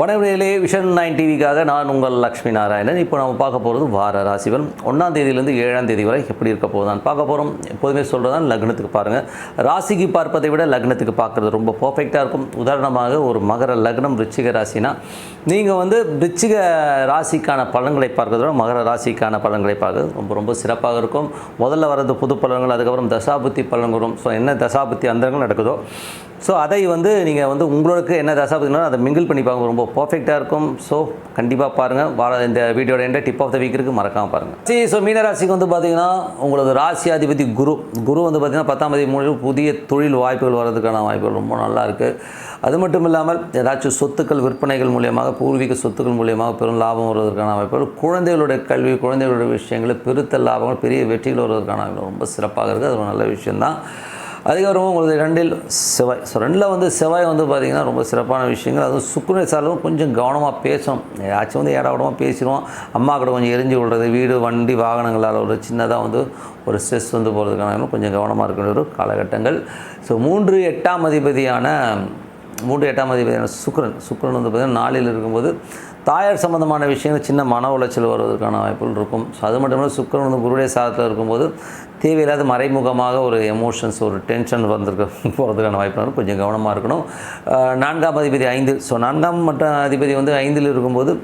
வடவிடையிலே vision nine டிவிக்காக நான் உங்கள் லக்ஷ்மி நாராயணன். இப்போ நம்ம பார்க்க போகிறது வார ராசிபலன் ஒன்றாம் தேதியிலேருந்து ஏழாம் தேதி வரை எப்படி இருக்க போதான் பார்க்க போகிறோம் எப்போதுமே சொல்கிறதான் லக்னத்துக்கு பாருங்கள் ராசிக்கு பார்ப்பதை விட லக்னத்துக்கு பார்க்குறது ரொம்ப பர்ஃபெக்டாக இருக்கும். உதாரணமாக ஒரு மகர லக்னம் ரிச்சிக ராசினா நீங்கள் வந்து ரிச்சிக ராசிக்கான பலன்களை பார்க்கறத விட மகர ராசிக்கான பலன்களை பார்க்கறது ரொம்ப ரொம்ப சிறப்பாக இருக்கும். முதல்ல வர்றது புது பலன்கள் அதுக்கப்புறம் தசாபுத்தி பலன்கள் வரும். ஸோ என்ன தசாபுத்தி அந்தரங்கள் நடக்குதோ ஸோ அதை வந்து நீங்கள் வந்து உங்களுக்கு என்ன தசாபதினா அதை மிங்கிள் பண்ணி பார்க்க ரொம்ப பர்ஃபெக்டாக இருக்கும். ஸோ கண்டிப்பாக பாருங்கள் வார இந்த வீடியோட எந்த டிப் ஆஃப் த வீக் இருக்குது மறக்காமல் பாருங்கள் சரி ஸோ மீனராசிக்கு வந்து பார்த்தீங்கன்னா உங்களுக்கு ராசி அதிபதி குரு. குரு வந்து பார்த்தீங்கன்னா பத்தாம் தேதி மூணு புதிய தொழில் வாய்ப்புகள் வர்றதுக்கான வாய்ப்புகள் ரொம்ப நல்லா இருக்குது அது மட்டும் இல்லாமல் ஏதாச்சும் சொத்துக்கள் விற்பனைகள் மூலியமாக பூர்வீக சொத்துக்கள் மூலியமாக பெரும் லாபம் வருவதற்கான வாய்ப்புகள் குழந்தைகளுடைய கல்வி குழந்தைகளுடைய விஷயங்கள் பெருத்த லாபங்கள் பெரிய வெற்றிகள் வருவதற்கான ரொம்ப சிறப்பாக இருக்குது அது ஒரு நல்ல விஷயம்தான். அதுக்கப்புறம் உங்களுக்கு ரெண்டில் செவ்வாய். ஸோ ரெண்டில் வந்து செவ்வாய் வந்து பார்த்திங்கன்னா ரொம்ப சிறப்பான விஷயங்கள். அதுவும் சுக்குனை சார்லும் கொஞ்சம் கவனமாக பேசணும். ஏதாச்சும் வந்து ஏடாவிடமாக பேசிடுவோம். அம்மா கூட கொஞ்சம் எரிஞ்சு விடுறது வீடு வண்டி வாகனங்களால் ஒரு சின்னதாக வந்து ஒரு ஸ்ட்ரெஸ் வந்து போகிறதுக்கான கொஞ்சம் கவனமாக இருக்கிற ஒரு காலகட்டங்கள். ஸோ மூன்று எட்டாம் அதிபதியான மூன்று எட்டாம் அதிபதியான சுக்ரன் சுக்ரன் வந்து பார்த்திங்கன்னா நாளில் இருக்கும்போது தாயார் சம்மந்தமான விஷயங்கள் சின்ன மன உளைச்சல் வருவதற்கான வாய்ப்புகள் இருக்கும். ஸோ அது மட்டும் இல்லாமல் சுக்கரன் வந்து குருடைய சாதத்தில் இருக்கும்போது தேவையில்லாத மறைமுகமாக ஒரு எமோஷன்ஸ் ஒரு டென்ஷன் வந்திருக்க போகிறதுக்கான வாய்ப்பு கொஞ்சம் கவனமாக இருக்கணும். நான்காம் அதிபதி ஐந்து. ஸோ நான்காம் மட்ட அதிபதி வந்து ஐந்தில் இருக்கும்போது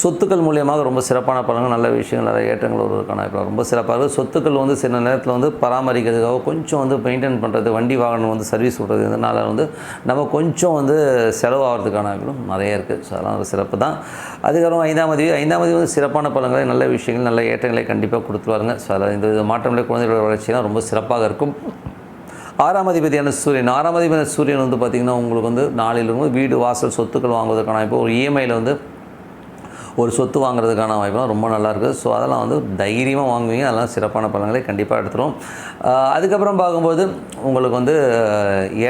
சொத்துக்கள் மூலியமாக ரொம்ப சிறப்பான பலன்கள் நல்ல விஷயங்கள் நிறைய ஏற்றங்கள் வருவதற்கான வாய்ப்பு ரொம்ப சிறப்பாக இருக்குது சொத்துக்கள் வந்து சில நேரத்தில் வந்து பராமரிக்கிறதுக்காக கொஞ்சம் வந்து மெயின்டைன் பண்ணுறது வண்டி வாகனம் வந்து சர்வீஸ் விடுறது இதனால் வந்து நம்ம கொஞ்சம் வந்து செலவாகிறதுக்கான வாய்ப்புகளும் நிறைய இருக்குது ஸோ அதெல்லாம் ஒரு சிறப்பு தான். அதுக்கப்புறம் ஐந்தாம் தேதி ஐந்தாம் தேதி வந்து சிறப்பான பலன்களை நல்ல விஷயங்கள் நல்ல ஏற்றங்களை கண்டிப்பாக கொடுத்துருவாருங்க ஸோ அதில் இந்த மாற்றங்களை குழந்தைகளோட வளர்ச்சியெல்லாம் ரொம்ப சிறப்பாக இருக்கும். ஆறாம் அதிபதியான சூரியன். ஆறாம் அதிபதியான சூரியன் வந்து பார்த்திங்கன்னா உங்களுக்கு வந்து நாளிலிருந்து வீடு வாசல் சொத்துக்கள் வாங்குவதற்கான இப்போ ஒரு இஎம்ஐயில் வந்து ஒரு சொத்து வாங்குறதுக்கான வாய்ப்புலாம் ரொம்ப நல்லாயிருக்கு. ஸோ அதெல்லாம் வந்து தைரியமாக வாங்குவீங்க. அதெல்லாம் சிறப்பான பலன்களை கண்டிப்பாக எடுத்துரும். அதுக்கப்புறம் பார்க்கும்போது உங்களுக்கு வந்து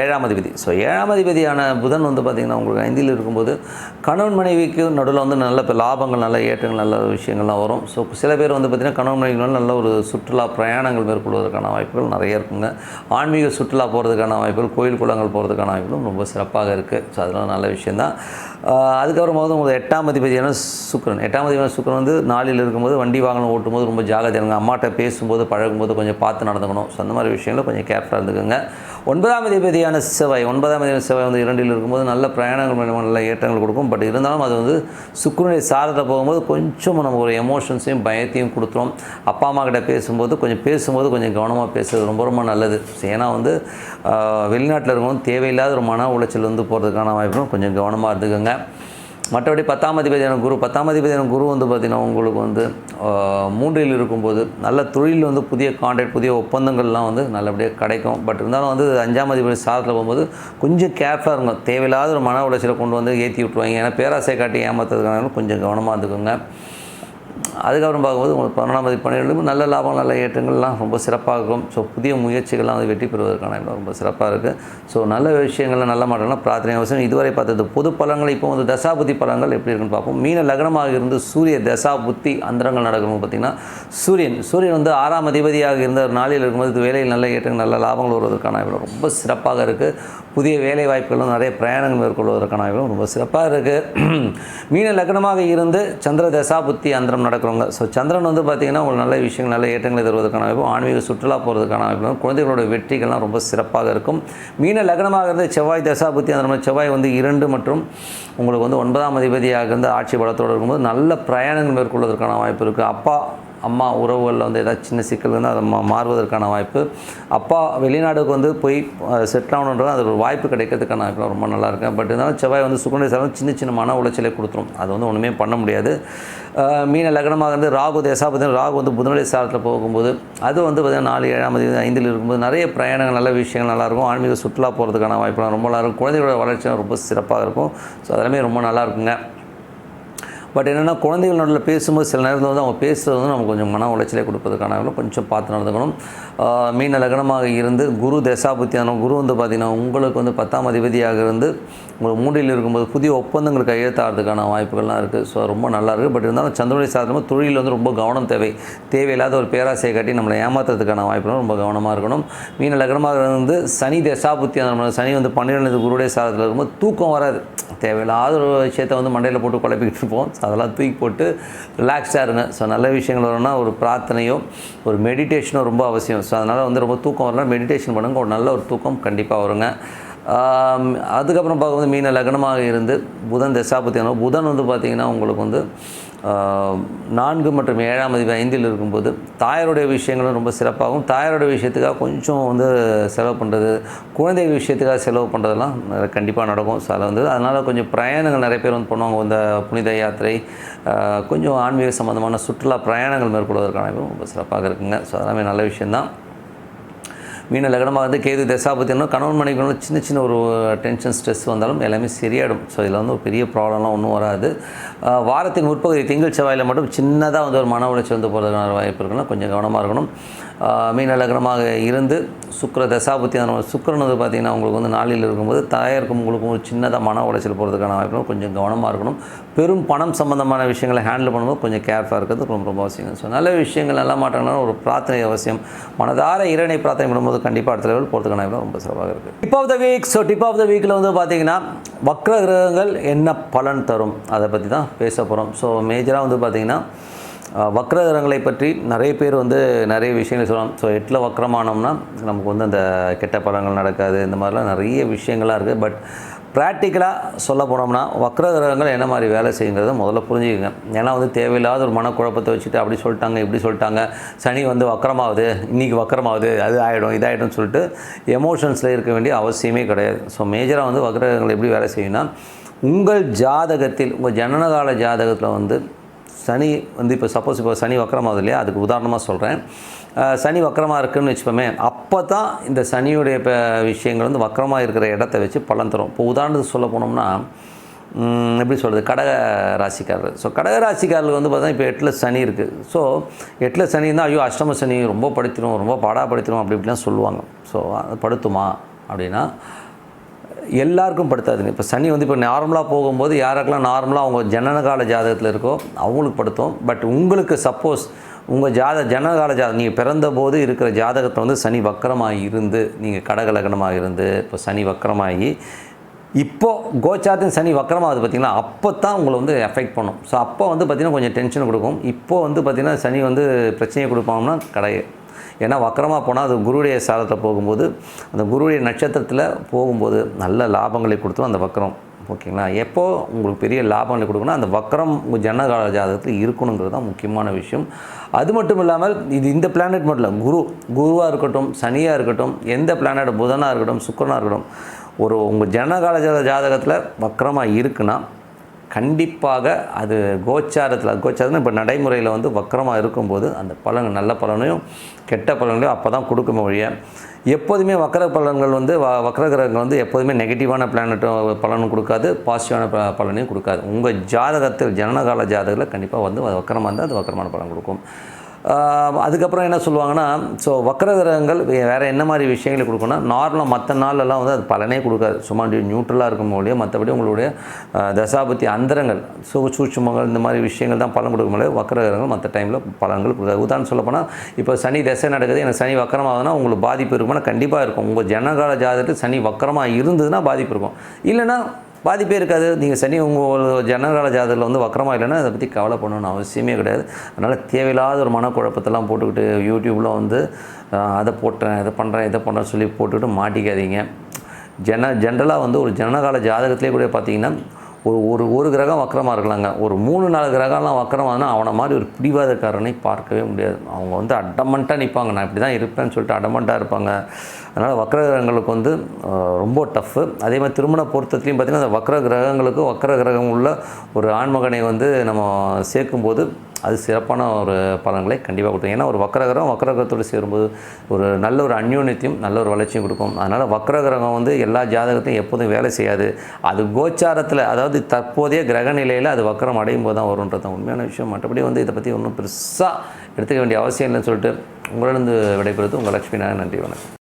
ஏழாம் அதிபதி. ஸோ ஏழாம் அதிபதியான புதன் வந்து பார்த்திங்கன்னா உங்களுக்கு ஐந்தில் இருக்கும்போது கணவன் மனைவிக்கு நடுவில் வந்து நல்ல இப்போ லாபங்கள் நல்ல ஏற்றங்கள் நல்ல விஷயங்கள்லாம் வரும். ஸோ சில பேர் வந்து பார்த்திங்கன்னா கணவன் மனைவிக்கு நல்ல ஒரு சுற்றுலா பிரயாணங்கள் மேற்கொள்வதற்கான வாய்ப்புகள் நிறைய இருக்குங்க. ஆன்மீக சுற்றுலா போகிறதுக்கான வாய்ப்புகள் கோயில் குளங்கள் போகிறதுக்கான வாய்ப்புகளும் ரொம்ப சிறப்பாக இருக்குது ஸோ அதெல்லாம் நல்ல விஷயந்தான் அதுக்கப்புறம் போது உங்களுக்கு எட்டாம் அதிபதியான சுக்கரன். எட்டாம் அதிபதியான சுக்கரன் வந்து நாளில் இருக்கும்போது வண்டி வாகனம் ஓட்டும்போது ரொம்ப ஜாகிரதையாக இருங்க. அம்மாட்ட பேசும்போது பழகும்போது கொஞ்சம் பார்த்து நடந்துக்கணும். ஸோ அந்த மாதிரி விஷயங்களை கொஞ்சம் கேர்ஃபுல்லாக இருந்துக்கோங்க. ஒன்பதாம் அதிபதியான செவ்வாய் ஒன்பதாம் அதிபதியான செவ்வாய் வந்து இரண்டில் இருக்கும்போது நல்ல பிரயாணங்கள் மூலமாக நல்ல ஏற்றங்கள் கொடுக்கும். பட் இருந்தாலும் அது வந்து சுக்கிரனுடைய சாரத்தை போகும்போது கொஞ்சம் நம்ம ஒரு எமோஷன்ஸையும் பயத்தையும் கொடுத்துரும். அப்பா அம்மா கிட்ட பேசும்போது கொஞ்சம் பேசும்போது கொஞ்சம் கவனமாக பேசுறது ரொம்ப ரொம்ப நல்லது. ஏன்னா வந்து வெளிநாட்டில் இருக்கும்போது தேவையில்லாத ஒரு மன உளைச்சல் வந்து போகிறதுக்கான வாய்ப்பும் கொஞ்சம் கவனமாக இருந்துக்கோங்க. மற்றபடி பத்தாம் அதிபதியான குரு பத்தாம் அதிபதியான குரு வந்து பார்த்திங்கன்னா உங்களுக்கு வந்து மூன்றில் இருக்கும்போது நல்ல தொழில் வந்து புதிய கான்ட்ராக்ட் புதிய ஒப்பந்தங்கள்லாம் வந்து நல்லபடியாக கிடைக்கும். பட் இருந்தாலும் வந்து அஞ்சாம் அதிபதி சாதத்தில் போகும்போது கொஞ்சம் கேர்ஃபுல்லாக இருக்கும் தேவையில்லாத ஒரு மன உளைச்சலை கொண்டு வந்து ஏற்றி விட்ருவாங்க ஏன்னா பேராசை காட்டி ஏமாத்துறதுக்கான கொஞ்சம் கவனமாக இருந்துக்கோங்க. அதுக்கப்புறம் பார்க்கும்போது உங்களுக்கு பதினொன்றாம் தேதி பணிகளுக்கும் நல்ல லாபம் நல்ல ஏற்றங்கள்லாம் ரொம்ப சிறப்பாக இருக்கும் ஸோ புதிய முயற்சிகள்லாம் வந்து வெற்றி பெறுவதற்கான இடம் ரொம்ப சிறப்பாக இருக்குது ஸோ நல்ல விஷயங்கள்லாம் நல்ல மாற்றம்லாம் பிரார்த்தனை அவசியம். இதுவரை பார்த்தது பொது பழங்கள் இப்போ வந்து தசாபுத்தி பழங்கள் எப்படி இருக்குன்னு பார்ப்போம். மீன லக்னமாக இருந்து சூரிய தசா புத்தி அந்தரங்கள் நடக்கணும் பார்த்திங்கன்னா சூரியன் சூரியன் வந்து ஆறாம் அதிபதியாக இருந்த நாளில் இருக்கும்போது வேலையில் நல்ல ஏற்றங்கள் நல்ல லாபங்கள் வருவதற்கான இடம் ரொம்ப சிறப்பாக இருக்குது புதிய வேலை வாய்ப்புகளும் நிறைய பிரயாணங்கள் மேற்கொள்வதற்கான வாய்ப்புகளும் ரொம்ப சிறப்பாக இருக்குது மீன லக்னமாக இருந்து சந்திர தசாபுத்தி அந்தரம் நடக்கிறவங்க. ஸோ சந்திரன் வந்து பார்த்திங்கன்னா உங்களுக்கு நல்ல விஷயங்கள் நல்ல ஏற்றங்களை தருவதற்கான வாய்ப்பு ஆன்மீக சுற்றுலா போகிறதுக்கான வாய்ப்பு குழந்தைகளோட வெற்றிகள்லாம் ரொம்ப சிறப்பாக இருக்கும். மீன லக்னமாக இருந்து செவ்வாய் தசாபுத்தி அந்தரம் செவ்வாய் வந்து இரண்டு மற்றும் உங்களுக்கு வந்து ஒன்பதாம் அதிபதியாக இருந்து ஆட்சி பலத்தோடு இருக்கும்போது நல்ல பிரயாணங்கள் மேற்கொள்வதற்கான வாய்ப்பு இருக்குது அப்பா அம்மா உறவுகளில் வந்து ஏதாவது சின்ன சிக்கல் இருந்தால் அதை மா- மாறுவதற்கான வாய்ப்பு. அப்பா வெளிநாடுக்கு வந்து போய் செட்டில் ஆகணுன்றது அது ஒரு வாய்ப்பு கிடைக்கிறதுக்கான வாய்ப்பு ரொம்ப நல்லா இருக்கும் பட் இருந்தாலும் செவ்வாய் வந்து சுகநிலை சாரம் சின்ன சின்ன மன உளைச்சலை கொடுத்துரும். அது வந்து ஒன்றுமே பண்ண முடியாது. மீன லக்னமாக இருந்து ராகு தேசாபதி ராகு வந்து புதனுடைய சாரத்தில் போகும்போது அது வந்து பார்த்திங்கன்னா நாலு ஏழாம் தேதி ஐந்தில் இருக்கும்போது நிறைய பிரயாணங்கள் நல்ல விஷயங்கள் நல்லாயிருக்கும் ஆன்மீக சுற்றுலா போகிறதுக்கான வாய்ப்புலாம் ரொம்ப நல்லாயிருக்கும் குழந்தைகளோட வளர்ச்சியும் ரொம்ப சிறப்பாக இருக்கும். ஸோ அதெல்லாமே ரொம்ப நல்லா இருக்குங்க. பட் என்னென்னா குழந்தைகள் நடுவில் பேசும்போது சில நேரத்தில் வந்து அவங்க பேசுகிறது வந்து நமக்கு கொஞ்சம் மன உளைச்சலே கொடுப்பதற்கான கொஞ்சம் பார்த்து நடந்துக்கணும். மீன லக்னமாக இருந்து குரு தசாபுத்தியான குரு வந்து பார்த்திங்கன்னா உங்களுக்கு வந்து பத்தாம் அதிபதியாக இருந்து உங்கள் மூடியில் இருக்கும்போது புதிய ஒப்பந்தங்கள் கையெழுத்தாகிறதுக்கான வாய்ப்புகள்லாம் இருக்குது ஸோ ரொம்ப நல்லா இருக்குது பட் இருந்தாலும் சந்திரனுடைய சாதனமாக தொழில் வந்து ரொம்ப கவனம் தேவை. தேவையில்லாத ஒரு பேராசையை காட்டி நம்மளை ஏமாத்துறதுக்கான வாய்ப்புகள் ரொம்ப கவனமாக இருக்கணும். மீன லக்னமாக இருந்து சனி தசாபுத்தி அந்த சனி வந்து பன்னிரெண்டு குருடைய சாதத்தில் இருக்கும்போது தூக்கம் வராது. தேவையில்லாத ஒரு விஷயத்தை வந்து மண்டையில் போட்டு குழப்பிக்கிட்டு இருப்போம். அதெல்லாம் தூக்கி போட்டு ரிலாக்ஸாக இருங்க. ஸோ நல்ல விஷயங்கள் வரணும்னா ஒரு பிரார்த்தனையோ ஒரு மெடிடேஷனோ ரொம்ப அவசியம். ஸோ அதனால் வந்து ரொம்ப தூக்கம் வரலாம் மெடிடேஷன் பண்ணுங்க. ஒரு நல்ல ஒரு தூக்கம் கண்டிப்பாக வருங்க. அதுக்கப்புறம் பார்க்கும்போது மீன லக்னமாக இருந்து புதன் தசாபத்தி புதன் வந்து பார்த்திங்கன்னா உங்களுக்கு வந்து நான்கு மற்றும் ஏழாம் அதிபதி ஐந்தில் இருக்கும்போது தாயாருடைய விஷயங்களும் ரொம்ப சிறப்பாகும் தாயாருடைய விஷயத்துக்காக கொஞ்சம் வந்து செலவு பண்ணுறது குழந்தைகள் விஷயத்துக்காக செலவு பண்ணுறதெல்லாம் கண்டிப்பாக நடக்கும். ஸோ அதில் வந்து அதனால் கொஞ்சம் பிரயாணங்கள் நிறைய பேர் வந்து பண்ணுவாங்க. இந்த புனித யாத்திரை கொஞ்சம் ஆன்மீக சம்மந்தமான சுற்றுலா பிரயாணங்கள் மேற்கொள்வதற்கான ரொம்ப சிறப்பாக இருக்குங்க. ஸோ அதெல்லாமே நல்ல விஷயந்தான் மீன லக்னமாக வந்து கேது தசாபத்தினா கணவன் மனைவி சின்ன சின்ன ஒரு டென்ஷன் ஸ்ட்ரெஸ் வந்தாலும் எல்லாமே சரியாயிடும். ஸோ இதில் வந்து ஒரு பெரிய ப்ராப்ளம்லாம் ஒன்றும் வராது. வாரத்தின் முற்பகுதி திங்கள் செவ்வாயில் மட்டும் சின்னதாக வந்து ஒரு மன உளைச்சல் வந்து போகிறதுக்கான வாய்ப்பு இருக்குன்னா கொஞ்சம் கவனமாக இருக்கணும். ஆஹ் இருந்து சுக்கர தசாபத்தி சுக்கிரன் வந்து பார்த்திங்கன்னா உங்களுக்கு வந்து நாளில் இருக்கும்போது தாயாருக்கும் உங்களுக்கும் ஒரு சின்னதாக மன உளைச்சல் போகிறதுக்கான வாய்ப்பு கொஞ்சம் கவனமாக இருக்கணும். பெரும் பணம் சம்மந்தமான விஷயங்களை ஹேண்டில் பண்ணும்போது கொஞ்சம் கேர்ஃபுல்லாக இருக்கிறது ரொம்ப ரொம்ப அவசியம். ஸோ நல்ல விஷயங்கள் நல்லா மாற்றம்னா ஒரு பிரார்த்தனை அவசியம். மனதார இறைனை பிரார்த்தனை பண்ணும்போது கண்டிப்பாக அடுத்த லெவல் போகிறதுக்கான வாய்ப்பு ரொம்ப சிறப்பாக இருக்குது tip of the week so tip of the வீக்கில் வந்து பார்த்தீங்கன்னா வக்ர கிரகங்கள் என்ன பலன் தரும்? அதை பற்றி தான் பேச போகிறோம் ஸோ மேஜராக வந்து பார்த்திங்கன்னா அஹ், பற்றி நிறைய பேர் வந்து நிறைய விஷயங்கள் சொல்லலாம். ஸோ எட்டில் வக்ரமானோம்னா நமக்கு வந்து அந்த கெட்ட படங்கள் நடக்காது இந்த மாதிரிலாம் நிறைய விஷயங்கள்லாம் இருக்குது பட் ப்ராக்டிக்கலாக சொல்ல போனோம்னா வக்ர கிரகங்கள் என்ன மாதிரி வேலை செய்யுங்கிறத முதல்ல புரிஞ்சுக்கங்க. ஏன்னா வந்து தேவையில்லாத ஒரு மனக்குழப்பத்தை வச்சுட்டு அப்படி சொல்லிட்டாங்க இப்படி சொல்லிட்டாங்க. சனி வந்து வக்கரமாகுது இன்றைக்கி வக்கரமாகுது அது ஆகிடும் இதாகிடும்னு சொல்லிட்டு எமோஷன்ஸில் இருக்க வேண்டிய அவசியமே கிடையாது. ஸோ மேஜராக வந்து வக்ர கிரகங்கள் எப்படி வேலை செய்யும்னா உங்கள் ஜாதகத்தில் உங்கள் ஜனனகால ஜாதகத்தில் வந்து சனி வந்து இப்போ சப்போஸ் இப்போ சனி வக்கரமாகுது இல்லையா? அதுக்கு உதாரணமாக சொல்கிறேன் சனி வக்கரமாக இருக்குன்னு வச்சுப்போமே அப்போ தான் இந்த சனியுடைய இப்போ விஷயங்கள் வந்து வக்கரமாக இருக்கிற இடத்த வச்சு பலன் தரும். இப்போ உதாரணத்துக்கு சொல்ல போனோம்னா எப்படி சொல்கிறது கடக ராசிக்காரர். ஸோ கடக ராசிக்காரர்கள் வந்து பார்த்தா இப்போ எட்டில் சனி இருக்குது ஸோ எட்டில் சனி இருந்தால் ஐயோ அஷ்டம சனி ரொம்ப படுத்திடும் ரொம்ப பாடாப்படுத்திடும் அப்படி இப்படிலாம் சொல்லுவாங்க. ஸோ அது படுத்துமா அப்படின்னா எல்லாருக்கும் படுத்தாதுங்க. இப்போ சனி வந்து இப்போ நார்மலாக போகும்போது யாருக்கெல்லாம் நார்மலாக அவங்க ஜனனகால ஜாதகத்தில் இருக்கோ அவங்களுக்கு படுத்தும். பட் உங்களுக்கு சப்போஸ் உங்கள் ஜாத ஜனகால ஜாதகம் நீங்கள் பிறந்தபோது இருக்கிற ஜாதகத்தில் வந்து சனி வக்கரமாக இருந்து நீங்கள் கடகலகனமாக இருந்து இப்போ சனி வக்கரமாகி இப்போது கோச்சாரத்தின் சனி வக்கரமாகுது பார்த்தீங்கன்னா அப்போ தான் உங்களை வந்து எஃபெக்ட் பண்ணும். ஸோ அப்போ வந்து பார்த்திங்கன்னா கொஞ்சம் டென்ஷன் கொடுக்கும். இப்போது வந்து பார்த்திங்கன்னா சனி வந்து பிரச்சனையை கொடுப்பாங்கன்னா கடை ஏன்னா வக்கரமாக போனால் அது குருடைய சாதத்தில் போகும்போது அந்த குருடைய நட்சத்திரத்தில் போகும்போது நல்ல லாபங்களை கொடுத்துரும் அந்த வக்கரம். ஓகேங்களா? எப்போ உங்களுக்கு பெரிய லாபங்களை கொடுக்கணும் அந்த வக்கரம் உங்கள் ஜனகால ஜாதகத்தில் இருக்கணுங்கிறது தான் முக்கியமான விஷயம். அது மட்டும் இல்லாமல் இது இந்த பிளானட் மட்டும் இல்லை குரு குருவாக இருக்கட்டும் சனியாக இருக்கட்டும் எந்த பிளானட் புதனாக இருக்கட்டும் சுக்கரனாக இருக்கட்டும் ஒரு உங்கள் ஜனகால ஜாத ஜாதகத்தில் வக்கரமாக இருக்குன்னா கண்டிப்பாக அது கோச்சாரத்தில் கோச்சாரத்தில் இப்போ நடைமுறையில் வந்து வக்கரமாக இருக்கும்போது அந்த பலன் நல்ல பலனையும் கெட்ட பலன்களையும் அப்போ தான் கொடுக்கும் ஒழிய எப்போதுமே வக்கர பலன்கள் வந்து வ வக்கர கிரகங்கள் வந்து எப்போதுமே நெகட்டிவான பிளானட்டும் பலனும் கொடுக்காது பாசிட்டிவான ப பலனையும் கொடுக்காது. உங்கள் ஜாதகத்தில் ஜனனகால ஜாதகத்தில் கண்டிப்பாக வந்து வக்கரமாக இருந்தால் அது வக்கரமான பலன் கொடுக்கும். அதுக்கப்புறம் என்ன சொல்லுவாங்கன்னா ஸோ வக்கரதரங்கள் வேறு வே- என்ன மாதிரி விஷயங்களை கொடுக்குன்னா நார்மலாக மற்ற நாளெல்லாம் வந்து அது பலனே கொடுக்காது. சும்மா நியூட்ரலாக இருக்கும் ஒழிய மற்றபடி உங்களுடைய தசாபத்தி அந்தரங்கள் சு சூட்சுமங்கள் இந்த மாதிரி விஷயங்கள் தான் பலன் கொடுக்க முடியாது வக்கரகிரகங்கள் மற்ற டைமில் பலன்கள் கொடுக்காது. உதாரணம் சொல்லப்போனால் இப்போ சனி தசை நடக்குது எனக்கு சனி வக்கரமாகுதுன்னா உங்களுக்கு பாதிப்பு இருக்குமானா கண்டிப்பாக இருக்கும். உங்கள் ஜனகால ஜாதகத்தில் சனி வக்கரமாக இருந்ததுன்னா பாதிப்பு இருக்கும். இல்லைன்னா பாதிப்பே இருக்காது. நீங்கள் சனி உங்கள் ஜனகால ஜாதகத்தில் வந்து வக்கரமாக இல்லைன்னா அதை பற்றி கவலை பண்ணணும்னு அவசியமே கிடையாது. அதனால் தேவையில்லாத ஒரு மனக்குழப்பத்தெல்லாம் போட்டுக்கிட்டு யூடியூப்பில் வந்து அதை போட்டேன் இதை பண்ணுறேன் இதை பண்ணுறேன்னு சொல்லி போட்டுக்கிட்டு மாட்டிக்காதீங்க. ஜன ஜென்ரலாக வந்து ஒரு ஜனகால ஜாதகத்திலே கூட பார்த்தீங்கன்னா ஒரு ஒரு ஒரு கிரகம் வக்கரமாக இருக்கலாங்க. ஒரு மூணு நாலு கிரகம்லாம் வக்கரமாகனா அவனை மாதிரி ஒரு பிடிவாதக்காரனை பார்க்கவே முடியாது. அவங்க வந்து அடமண்ட்டாக நிற்பாங்க நான் இப்படி தான் இருப்பேன்னு சொல்லிட்டு அடமண்ட்டாக இருப்பாங்க. அதனால் வக்கர கிரகங்களுக்கு வந்து ரொம்ப டஃப்பு அதே மாதிரி திருமண பொருத்தத்துலையும் பார்த்திங்கன்னா அந்த வக்கர கிரகங்களுக்கும் வக்கர கிரகம் உள்ள ஒரு ஆண்மகனை வந்து நம்ம சேர்க்கும்போது அது சிறப்பான ஒரு பலன்களை கண்டிப்பாக கொடுக்கும். ஏன்னா ஒரு வக்கரகிரகம் வக்கரகிரகத்தோடு சேரும்போது ஒரு நல்ல ஒரு அந்யோன்யத்தையும் நல்ல ஒரு வளர்ச்சியும் கொடுக்கும். அதனால் வக்கரகிரகம் வந்து எல்லா ஜாதகத்தையும் எப்போதும் வேலை செய்யாது. அது கோச்சாரத்தில் அதாவது தற்போதைய கிரக நிலையில் அது வக்கரம் அடையும் போது தான் வரும்ன்றது தான் உண்மையான விஷயம். மற்றபடி வந்து இதை பற்றி ஒன்றும் பெருசாக எடுத்துக்க வேண்டிய அவசியம் இல்லைன்னு சொல்லிட்டு உங்களிடம் விடைபெறுவது உங்கள் லட்சுமி நாராயணன். நன்றி வணக்கம்.